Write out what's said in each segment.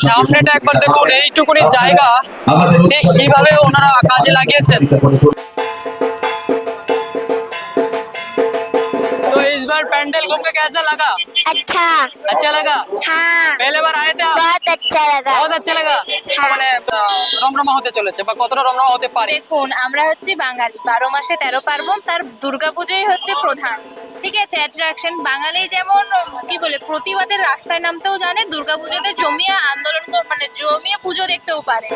সামনেটা একবার দেখুন এইটুকুনি জায়গা ঠিক কিভাবে ওনারা কাজে লাগিয়েছেন तो इस बार पैंडल घूम के कैसा लगा अच्छा अच्छा लगा हाँ पहले बार आए थे आप बहुत अच्छा लगा बहुत अच्छा लगा মানে আহ, রমরমা হতে চলেছে বা কতটা রমরমা হতে পারে দেখুন আমরা হচ্ছে বাঙালি বারো মাসে তেরো পার্বণ তার দুর্গাপুজোই হচ্ছে প্রধান ঠিক আছে অ্যাট্রাকশন বাঙালি যেমন কি বলে প্রতিবাদের রাস্তায় নামতেও জানে দুর্গাপুজোতে জমিয়ে আন্দোলন কর- মানে জমিয়ে পুজো দেখতেও পারে।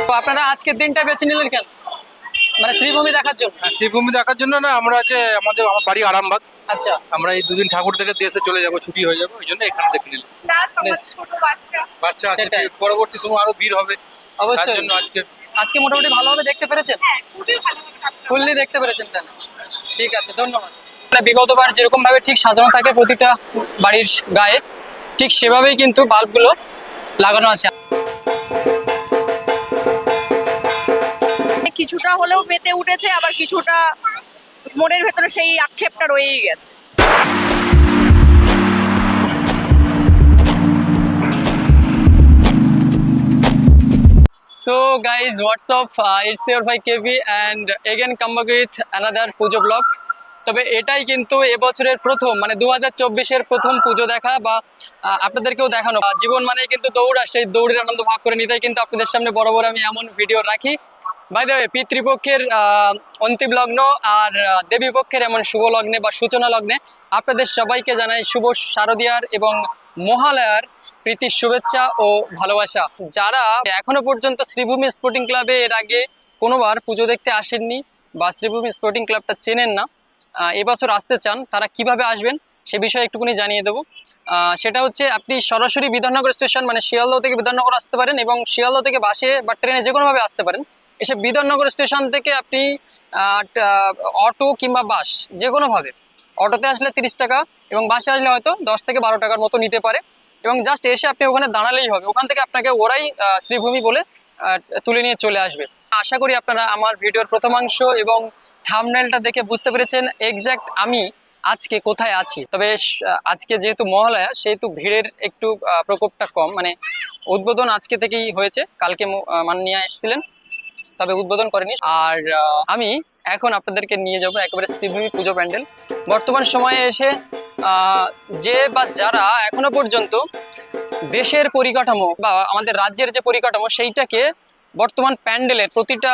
তো আপনারা আজকের দিনটা বেছে নিলেন কেন? মানে শ্রীভূমি দেখার জন্য। হ্যাঁ, শ্রীভূমি দেখার জন্য না আমরা আছে আমাদের আমার বাড়ি আরামবাগ। আচ্ছা। আমরা এই দুদিন ঠাকুর থেকে দেশে চলে যাব ছুটি হয়ে যাবে ওই জন্য এখানে দেখে নিলাম। বেশ। বাচ্চা। আছে পরবর্তী সময় আরও ভিড় হবে। তার অবশ্যই। জন্য আজকে আজকে মোটামুটি ভালোভাবে দেখতে পেরেছেন? ফুললি দেখতে পেরেছেন তাহলে। ঠিক আছে ধন্যবাদ। বিগতবার যেরকম ভাবে ঠিক সাজানো থাকে প্রতিটা বাড়ির গায়ে ঠিক সেভাবেই কিন্তু বাল্বগুলো লাগানো আছে। কিছুটা হলেও পেতে উঠেছে আবার কিছুটা মনের ভেতরে সেই আক্ষেপটা রয়েই গেছে। So guys, what's up? Uh, it's your ভাই কেবি and again come back with another তবে এটাই কিন্তু এবছরের প্রথম মানে দু হাজার প্রথম পুজো দেখা বা আপনাদেরকেও দেখানো। জীবন মানেই কিন্তু দৌড় আর সেই দৌড়ের আনন্দ ভাগ করে নিতেই কিন্তু আপনাদের সামনে বড় আমি এমন ভিডিও রাখি। বাই দ্য পিতৃপক্ষের অন্তিম লগ্ন আর দেবীপক্ষের এমন শুভ লগ্নে বা সূচনা লগ্নে আপনাদের সবাইকে জানাই শুভ শারদিয়ার এবং মহালয়ার প্রীতির শুভেচ্ছা ও ভালোবাসা। যারা এখনও পর্যন্ত শ্রীভূমি স্পোর্টিং ক্লাবে এর আগে কোনোবার পুজো দেখতে আসেননি বা শ্রীভূমি স্পোর্টিং ক্লাবটা চেনেন না এবছর আসতে চান, তারা কীভাবে আসবেন সে বিষয়ে একটুকুনি জানিয়ে দেবো। সেটা হচ্ছে আপনি সরাসরি বিধাননগর স্টেশন মানে শিয়ালদহ থেকে বিধাননগর আসতে পারেন এবং শিয়ালদহ থেকে বাসে বা ট্রেনে যে কোনোভাবে আসতে পারেন। এসে বিধাননগর স্টেশন থেকে আপনি অটো কিংবা বাস যে কোনোভাবে অটোতে আসলে তিরিশ টাকা এবং বাসে আসলে হয়তো দশ থেকে বারো টাকার মতো নিতে পারে। এবং জাস্ট এসে আপনি ওখানে দাঁড়ালেই হবে। ওখান থেকে আপনাকে ওরাই শ্রীভূমি বলে তুলে নিয়ে চলে আসবে। আশা করি আপনারা আমার ভিডিওর প্রথমাংশ এবং থামনেলটা দেখে বুঝতে পেরেছেন এক্স্যাক্ট আমি আজকে কোথায় আছি। তবে আজকে যেহেতু মহালয়া, সেহেতু ভিড়ের একটু প্রকোপটা কম। মানে উদ্বোধন আজকে থেকেই হয়েছে। কালকে মাননীয়া এসেছিলেন। তবে উদ্বোধন করেনি। আর আমি এখন আপনাদেরকে নিয়ে যাব একেবারে শ্রীভূমি পুজো প্যান্ডেল। বর্তমান সময়ে এসে যে বা যারা এখনও পর্যন্ত দেশের পরিকাঠামো বা আমাদের রাজ্যের যে পরিকাঠামো সেইটাকে বর্তমান প্যান্ডেলের প্রতিটা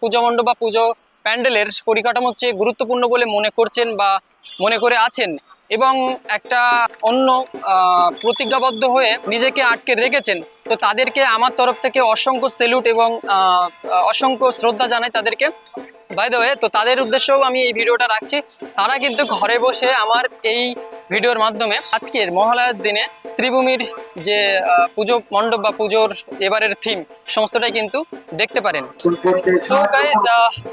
পূজা মণ্ডপ বা পুজো প্যান্ডেলের পরিকাঠামো হচ্ছে গুরুত্বপূর্ণ বলে মনে করছেন বা মনে করে আছেন এবং একটা অন্য প্রতিজ্ঞাবদ্ধ হয়ে নিজেকে আটকে রেখেছেন। তো তাদেরকে আমার তরফ থেকে অসংখ্য সেলুট এবং অসংখ্য শ্রদ্ধা জানাই তাদেরকে। বাই দ্য ওয়ে তো তাদের উদ্দেশ্যেও আমি এই ভিডিওটা রাখছি। তারা কিন্তু ঘরে বসে আমার এই ভিডিওর মাধ্যমে আজকের মহালয়ার দিনে শ্রীভূমির যে পুজো মণ্ডপ বা পুজোর এবারের থিম সমস্তটাই কিন্তু দেখতে পারেন। সো গাইস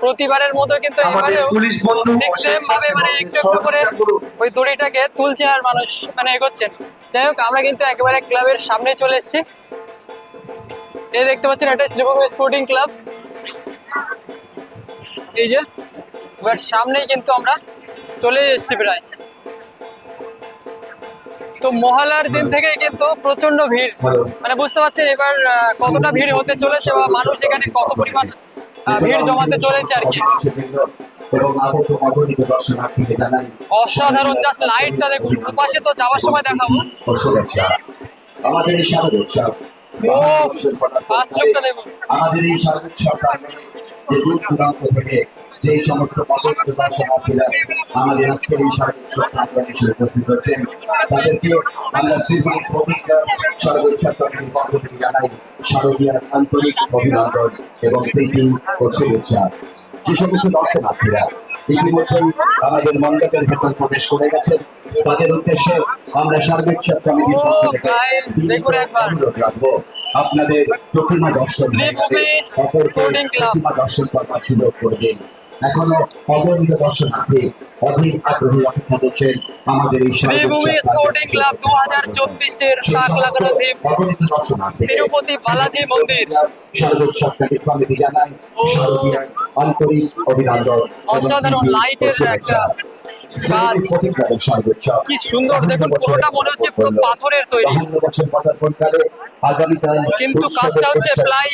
প্রতিবারের মতো কিন্তু এবারেও ঠিক সেম ভাবে মানে একটু একটু করে ওই দড়িটাকে তুলছে আর মানুষ মানে এগোচ্ছেন যাই হোক আমরা কিন্তু একেবারে ক্লাবের সামনে চলে এসেছি। এই দেখতে পাচ্ছেন এটা শ্রীভূমি স্পোর্টিং ক্লাব। এই যে এবার সামনেই কিন্তু আমরা চলে এসেছি প্রায়। তো মহালয়ার দিন থেকে কিন্তু প্রচণ্ড ভিড়। মানে বুঝতে পারছেন এবার কতটা ভিড় হতে চলেছে বা মানুষ এখানে কত পরিমাণ ভিড় জমাতে চলেছে আর কি। অসাধারণ জাস্ট লাইটটা দেখুন। পাশে তো যাওয়ার সময় দেখাবো। আমাদের আমাদের এই শারদ উৎসব যে সমস্ত আমাদের আজকের এই এসে উপস্থিত হচ্ছেন তাদেরকে আমরা জানাই শারদীয়ার আন্তরিক অভিনন্দন এবং প্রীতি ও শুভেচ্ছা যে সমস্ত দর্শনার্থীরা ইতিমধ্যেই আমাদের মণ্ডপের ভেতর প্রবেশ করে গেছেন তাদের উদ্দেশ্যে আমরা সার্বিক কমিটির পক্ষ থেকে দেখুন একবার। অনুরোধ রাখব। আপনাদের প্রতিমা দর্শন অপরকে প্রতিমা দর্শন করবার সুযোগ করে দিন। এখনও অবনীত দর্শনার্থী অধিক আগ্রহী অপেক্ষা করছেন আমাদের এই শ্রীভূমি স্পোর্টিং ক্লাব দু হাজার চব্বিশের তাক লাগানো থিম অগণিত দর্শনার্থী তিরুপতি বালাজি মন্দির। শারদোৎসব কমিটি জানায়। শারদীয় আন্তরিক অভিনন্দন অসাধারণ লাইটের একটা কি সুন্দর দেখুন পুরোটা মনে হচ্ছে পুরো পাথরের তৈরি কিন্তু কাজটা হচ্ছে প্লাই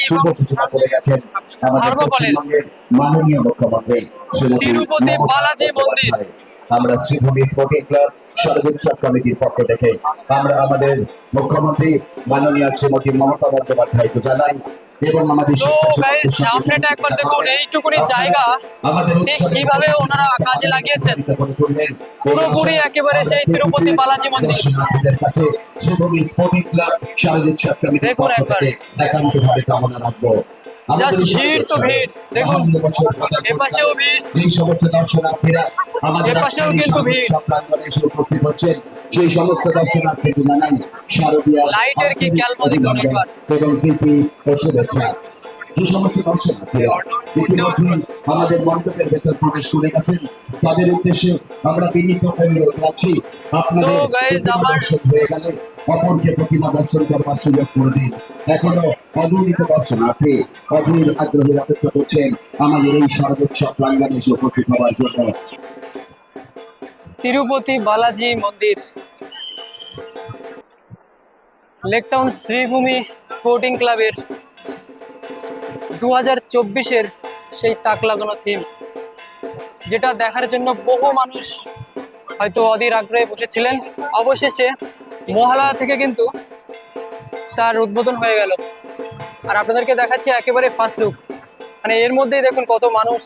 থার্মোকলের। মাননীয় মুখ্যমন্ত্রী তিরুপতি মমতা বালাজি মন্দির। বন্দ্যোপাধ্যায়। আমরা শ্রীভূমি স্পোর্টিং ক্লাব সর্বোৎসব কমিটির পক্ষ থেকে আমরা আমাদের মুখ্যমন্ত্রী মাননীয় শ্রীমতী মমতা বন্দ্যোপাধ্যায়কে জানাই সামনেটা একবার দেখুন এইটুকুনি জায়গা ঠিক কীভাবে ওনারা কাজে লাগিয়েছেন পুরোপুরি একেবারে সেই তিরুপতি বালাজি মন্দির। দেখুন একবার। আমাদের Just ভিড় তো ভিড়। দেখুন, বাহান্ন বছর পদার্পণ এপাশেও ভিড়। যেই সমস্ত দর্শনার্থীরা আমাদের এপাশেও কিন্তু ভিড়। এসে উপস্থিত হচ্ছেন সেই সমস্ত দর্শনার্থীকে জানাই শারদীয়া লাইটের কি আন্তরিক ক্যালমা দেখুন অভিনন্দন একবার। এবং প্রীতি ও শুভেচ্ছা যে সমস্ত দর্শনার্থীরা ইতিমধ্যে আমাদের মণ্ডপের ভেতর প্রবেশ করে গেছেন তাদের উদ্দেশ্যে আমরা বিনীত অনুরোধ রাখছি আপনাদের হয়ে গেলে অপরকে প্রতিমা দর্শন করবার সুযোগ করে দিন। এখনও অগণিত দর্শনার্থী অধীর আগ্রহে অপেক্ষা করছেন আমাদের এই সর্বোচ্চ প্রাঙ্গণে এসে উপস্থিত হওয়ার জন্য। তিরুপতি বালাজি মন্দির। লেকটাউন শ্রীভূমি স্পোর্টিং ক্লাবের দু হাজার চব্বিশের সেই তাক লাগানো থিম, যেটা দেখার জন্য বহু মানুষ হয়তো অধীর আগ্রহে বসেছিলেন। অবশেষে মহালয়া থেকে কিন্তু তার উদ্বোধন হয়ে গেল। আর আপনাদেরকে দেখাচ্ছি একেবারে ফার্স্ট লুক মানে এর মধ্যেই দেখুন কত মানুষ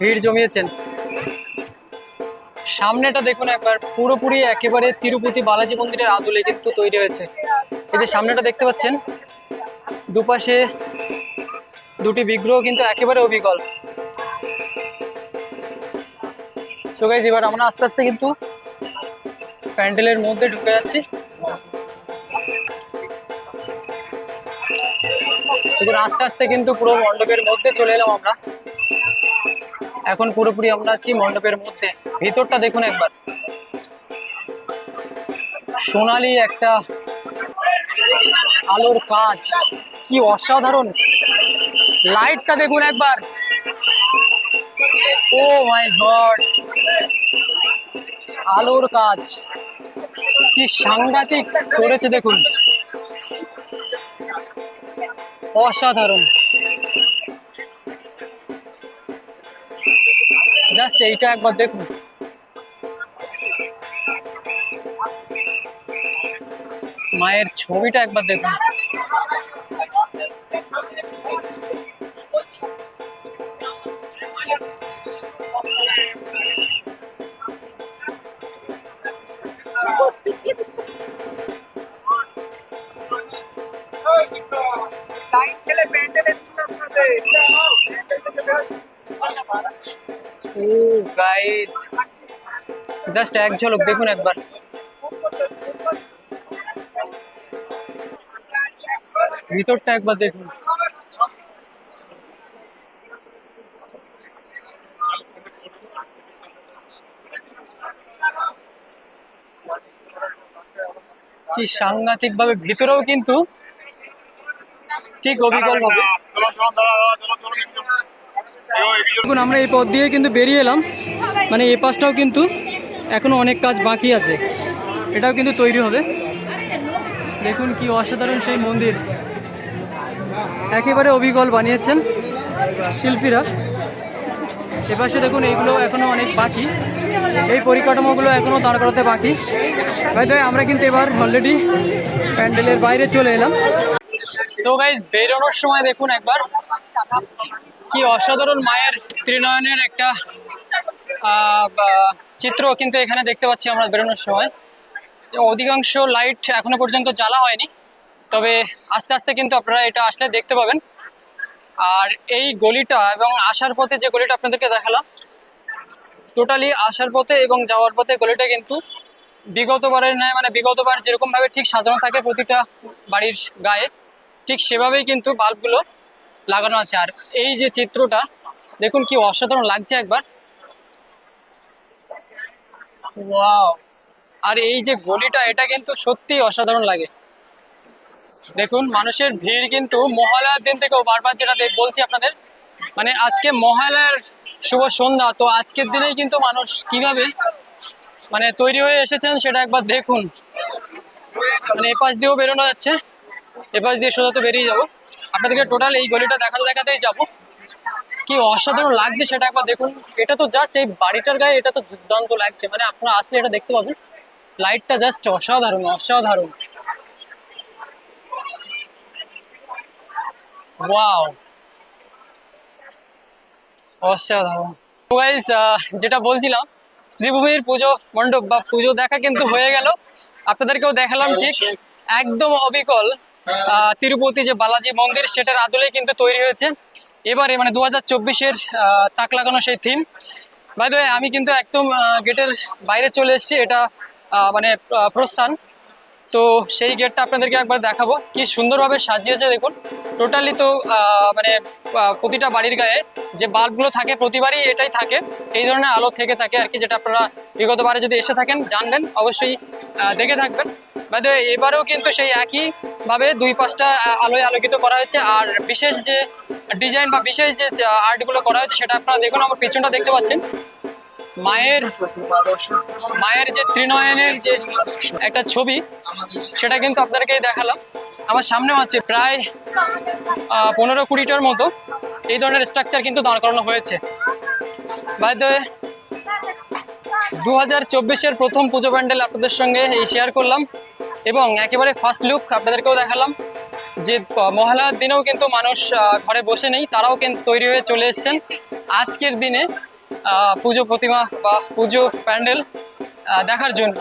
ভিড় জমিয়েছেন। সামনেটা দেখুন একবার, পুরোপুরি একেবারে তিরুপতি বালাজি মন্দিরের আদলে কিন্তু তৈরি হয়েছে। এই যে সামনেটা দেখতে পাচ্ছেন, দুপাশে দুটি বিগ্রহ কিন্তু একেবারে অবিকল। সো গাইজ এবার আমরা আস্তে আস্তে কিন্তু প্যান্ডেলের মধ্যে ঢুকে যাচ্ছি। আস্তে আস্তে কিন্তু পুরো মণ্ডপের মধ্যে চলে এলাম আমরা। এখন পুরোপুরি আমরা আছি মণ্ডপের মধ্যে। ভিতরটা দেখুন একবার। সোনালি একটা আলোর কাজ। কি অসাধারণ। লাইটটা দেখুন একবার। ও মাই গড আলোর কাজ। কি সাংঘাতিক করেছে দেখুন। অসাধারণ। জাস্ট এইটা একবার দেখুন। মায়ের ছবিটা একবার দেখুন। ও গাইস জাস্ট এক ঝলক দেখুন একবার। ভিতরটা একবার দেখুন। কি সাংঘাতিক ভাবে ভিতরেও কিন্তু ঠিক অবিকল ভাবে দেখুন, আমরা এই পথ দিয়ে কিন্তু বেরিয়ে এলাম। মানে এই পাশটাও কিন্তু এখনও অনেক কাজ বাকি আছে। এটাও কিন্তু তৈরি হবে। দেখুন কি অসাধারণ সেই মন্দির। একেবারে অবিকল বানিয়েছেন শিল্পীরা। এপাশে দেখুন এইগুলো এখনও অনেক বাকি। এই পরিকাঠামোগুলো এখনও দাঁড় করাতে বাকি। হয়তো আমরা কিন্তু এবার অলরেডি প্যান্ডেলের বাইরে চলে এলাম। সো গাইজ বেরোনোর সময় দেখুন একবার। কি অসাধারণ মায়ের ত্রিনয়নের একটা চিত্র কিন্তু এখানে দেখতে পাচ্ছি আমরা বেরোনোর সময়। অধিকাংশ লাইট এখনও পর্যন্ত জ্বালা হয়নি, তবে আস্তে আস্তে কিন্তু আপনারা এটা আসলে দেখতে পাবেন। আর এই গলিটা এবং আসার পথে যে গলিটা আপনাদেরকে দেখালাম, টোটালি আসার পথে এবং যাওয়ার পথে গলিটা কিন্তু বিগতবারের ন্যায় মানে বিগতবার যেরকমভাবে ঠিক সাজানো থাকে প্রতিটা বাড়ির গায়ে, ঠিক সেভাবেই কিন্তু বাল্বগুলো লাগানো আছে। আর এই যে চিত্রটা, দেখুন কি অসাধারণ লাগছে একবার। আর এই যে গলিটা, এটা কিন্তু সত্যি অসাধারণ লাগে। দেখুন, মানুষের ভিড় কিন্তু মহালয়ার দিন থেকেও বারবার যেটা বলছি আপনাদের মানে আজকে মহালয়ার শুভ সন্ধ্যা, তো আজকের দিনেই কিন্তু মানুষ কীভাবে মানে তৈরি হয়ে এসেছেন সেটা একবার দেখুন। মানে এপাশ দিয়েও বেরোনো যাচ্ছে, এপাশ দিয়ে সোজা তো বেরিয়ে যাব। আপনাদেরকে টোটাল এই গলিটা দেখাতে দেখাতেই যাব। কি অসাধারণ লাগছে সেটা একবার দেখুন। এটা তো জাস্ট এই বাড়িটার গায়ে এটা তো দুর্দান্ত লাগছে। মানে আপনারা আসলে এটা দেখতে পাবেন। লাইটটা জাস্ট অসাধারণ অসাধারণ। ওয়াও অসাধারণ। গাইস যেটা বলছিলাম শ্রীভূমির পুজো মণ্ডপ বা পুজো দেখা কিন্তু হয়ে গেল। আপনাদেরকেও দেখালাম ঠিক একদম অবিকল। তিরুপতি যে বালাজি মন্দির, সেটার আদলেই কিন্তু তৈরি হয়েছে। এবারে মানে দু হাজার চব্বিশের তাক লাগানো সেই থিম বাই দ্য আমি কিন্তু একদম গেটের বাইরে চলে এসেছি। এটা মানে প্রস্থান। তো সেই গেটটা আপনাদেরকে একবার দেখাবো। কি সুন্দরভাবে সাজিয়েছে দেখুন। টোটালি তো মানে প্রতিটা বাড়ির গায়ে যে বাল্বগুলো থাকে, প্রতিবারই এটাই থাকে। এই ধরনের আলো থেকে থাকে আর কি, যেটা আপনারা বিগতবারে যদি এসে থাকেন, জানবেন, অবশ্যই দেখে থাকবেন। বাদ এবারেও কিন্তু সেই একই ভাবে দুই পাঁচটা আলোয় আলোকিত করা হয়েছে। আর বিশেষ যে ডিজাইন বা বিশেষ যে আর্টগুলো করা হয়েছে, সেটা আপনারা দেখুন, আমার পিছনটা দেখতে পাচ্ছেন। মায়ের মায়ের যে ত্রিনয়নের যে একটা ছবি, সেটা কিন্তু আপনাদেরকে দেখালাম। আমার সামনেও আছে প্রায় পনেরো কুড়িটার মতো। এই ধরনের স্ট্রাকচার কিন্তু দাঁড় করানো হয়েছে। বাই দু হাজার চব্বিশের প্রথম পুজো প্যান্ডেল আপনাদের সঙ্গে এই শেয়ার করলাম এবং একেবারে ফার্স্ট লুক আপনাদেরকেও দেখালাম যে মহালয়ার দিনেও কিন্তু মানুষ ঘরে বসে নেই, তারাও কিন্তু তৈরি হয়ে চলে এসেছেন। আজকের দিনে পুজো প্রতিমা বা পুজো প্যান্ডেল দেখার জন্য।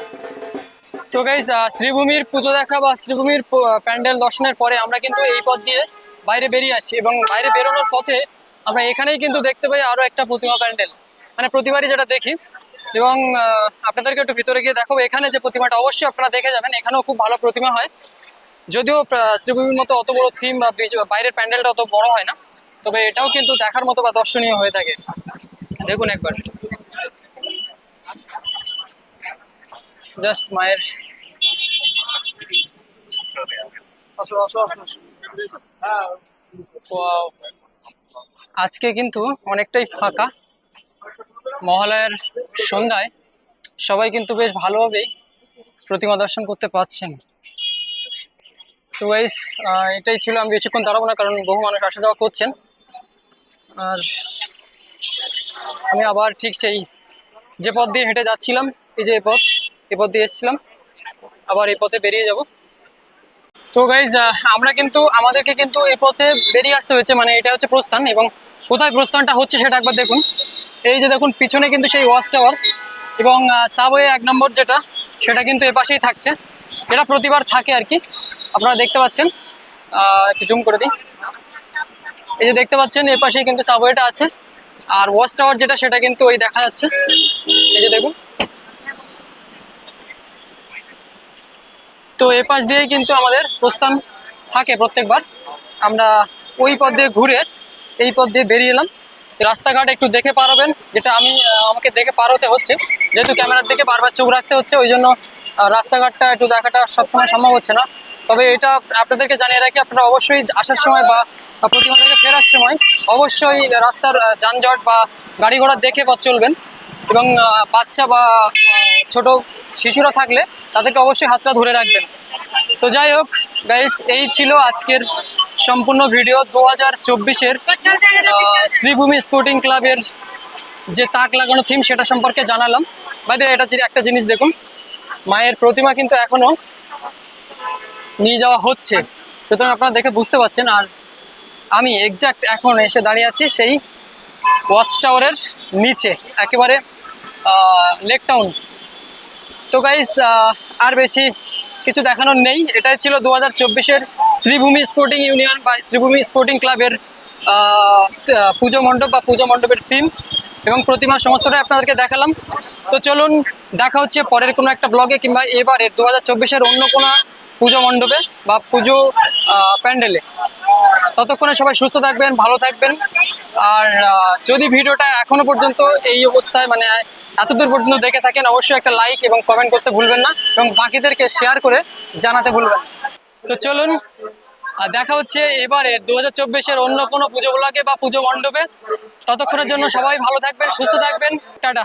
তো গাইজ শ্রীভূমির পুজো দেখা বা শ্রীভূমির প্যান্ডেল দর্শনের পরে আমরা কিন্তু এই পথ দিয়ে বাইরে বেরিয়ে আসি এবং বাইরে বেরোনোর পথে আমরা এখানেই কিন্তু দেখতে পাই আরও একটা প্রতিমা প্যান্ডেল। মানে প্রতিবারই যেটা দেখি। এবং আপনাদেরকে একটু ভিতরে গিয়ে দেখাবো। এখানে যে প্রতিমাটা অবশ্যই আপনারা দেখে যাবেন। এখানেও খুব ভালো প্রতিমা হয়। যদিও শ্রীভূমির মতো অত বড় থিম বা বাইরের প্যান্ডেলটা অত বড় হয় না। তবে এটাও কিন্তু দেখার মতো বা দর্শনীয় হয়ে থাকে। দেখুন একবার। জাস্ট মায়ের। আজকে কিন্তু অনেকটাই ফাঁকা। মহালয়ার সন্ধ্যায় সবাই কিন্তু বেশ ভালোভাবেই প্রতিমা দর্শন করতে পারছেন। তো গাইস এটাই ছিল আমি বেশিক্ষণ দাঁড়াবো না, কারণ বহু মানুষ আসা যাওয়া করছেন। আর আমি আবার ঠিক সেই যে পথ দিয়ে হেঁটে যাচ্ছিলাম, এই যে এই পথ এই পথ দিয়ে এসেছিলাম, আবার এই পথে বেরিয়ে যাব। তো গাইজ আমরা কিন্তু, আমাদেরকে কিন্তু এই পথে বেরিয়ে আসতে হয়েছে মানে এটা হচ্ছে প্রস্থান এবং কোথায় প্রস্থানটা হচ্ছে সেটা একবার দেখুন। এই যে দেখুন, পিছনে কিন্তু সেই ওয়াচ টাওয়ার এবং সাবওয়ে এক নম্বর যেটা, সেটা কিন্তু এ পাশেই থাকছে। এটা প্রতিবার থাকে আর কি, আপনারা দেখতে পাচ্ছেন। একটু জুম করে দিই। এই যে দেখতে পাচ্ছেন, এ পাশেই কিন্তু সাবওয়েটা আছে। আর ওয়াচ টাওয়ার যেটা, সেটা কিন্তু ওই দেখা যাচ্ছে। এই যে দেখুন। তো এ পাশ দিয়েই কিন্তু আমাদের প্রস্থান থাকে প্রত্যেকবার। আমরা ওই পথ দিয়ে ঘুরে এই পথ দিয়ে বেরিয়ে এলাম। রাস্তাঘাট একটু দেখে পারবেন যেটা আমি আমাকে দেখে পার হতে হচ্ছে। যেহেতু ক্যামেরার দিকে বারবার চোখ রাখতে হচ্ছে, ওই জন্য রাস্তাঘাটটা একটু দেখাটা সবসময় সম্ভব হচ্ছে না। তবে এটা আপনাদেরকে জানিয়ে রাখি, আপনারা অবশ্যই আসার সময় বা প্রতিমা থেকে ফেরার সময় অবশ্যই রাস্তার যানজট বা গাড়ি ঘোড়া দেখে পথ চলবেন এবং বাচ্চা বা ছোট শিশুরা থাকলে তাদেরকে অবশ্যই হাতটা ধরে রাখবেন। তো যাই হোক গাইস এই ছিল আজকের সম্পূর্ণ ভিডিও দু হাজার চব্বিশের শ্রীভূমি স্পোর্টিং ক্লাবের যে তাক লাগানো থিম সেটা সম্পর্কে জানালাম। বাইরে এটা একটা জিনিস দেখুন, মায়ের প্রতিমা কিন্তু এখনও নিয়ে যাওয়া হচ্ছে। সুতরাং আপনারা দেখে বুঝতে পারছেন, আর আমি এক্সাক্ট এখন এসে দাঁড়িয়ে আছি সেই ওয়াচ টাওয়ারের নিচে, একেবারে লেক টাউন তো গাইস আর বেশি কিছু দেখানোর নেই। এটাই ছিল দু হাজার চব্বিশের শ্রীভূমি স্পোর্টিং ইউনিয়ন বা শ্রীভূমি স্পোর্টিং ক্লাবের পুজো মণ্ডপ বা পুজো মণ্ডপের থিম এবং প্রতিমা সমস্তটাই আপনাদেরকে দেখালাম। তো চলুন, দেখা হচ্ছে পরের কোনো একটা ব্লগে কিংবা এবারের দু হাজার চব্বিশের অন্য কোনো পুজো মণ্ডপে বা পুজো প্যান্ডেলে। ততক্ষণে সবাই সুস্থ থাকবেন, ভালো থাকবেন। আর যদি ভিডিওটা এখনও পর্যন্ত এই অবস্থায় মানে এতদূর পর্যন্ত দেখে থাকেন, অবশ্যই একটা লাইক এবং কমেন্ট করতে ভুলবেন না এবং বাকিদেরকে শেয়ার করে জানাতে ভুলবেন তো চলুন দেখা হচ্ছে এবারে দু হাজার চব্বিশের অন্য কোনো পুজো ব্লগে বা পুজো মণ্ডপে। ততক্ষণের জন্য সবাই ভালো থাকবেন, সুস্থ থাকবেন। টাটা।